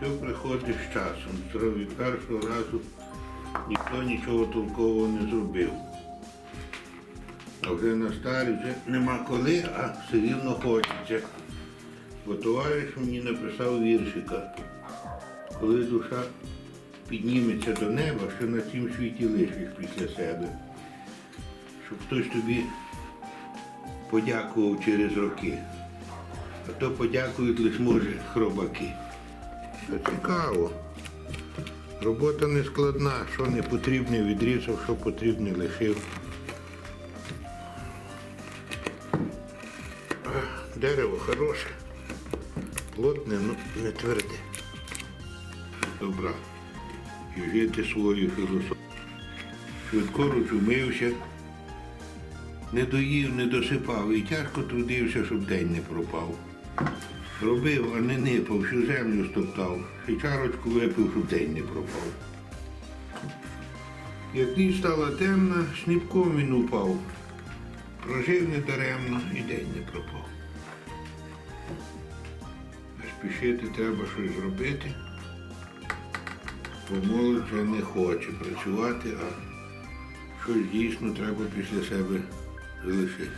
Все приходить з часом. Від першого разу ніхто нічого толкового не зробив. А вже на старі вже нема коли, а все рівно хочеться. Бо товариш мені написав віршика. Коли душа підніметься до неба, що на цім світі лишиш після себе. Щоб хтось тобі подякував через роки. А то подякують лише може хробаки. Це цікаво. Робота не складна, що не потрібне відрізав, що потрібне лишив. Дерево хороше, плотне, ну не тверде. Добра. І жити свою філософію. Швидкоруч умився, не доїв, не досипав і тяжко трудився, щоб день не пропав. Робив, а не нипав, всю землю стоптав, і чарочку випив, щоб день не пропав. Як ніч стала темна, сніпком він упав. Прожив недаремно і день не пропав. А Спішити треба щось зробити, бо молодь не хоче працювати, а щось дійсно треба після себе залишити.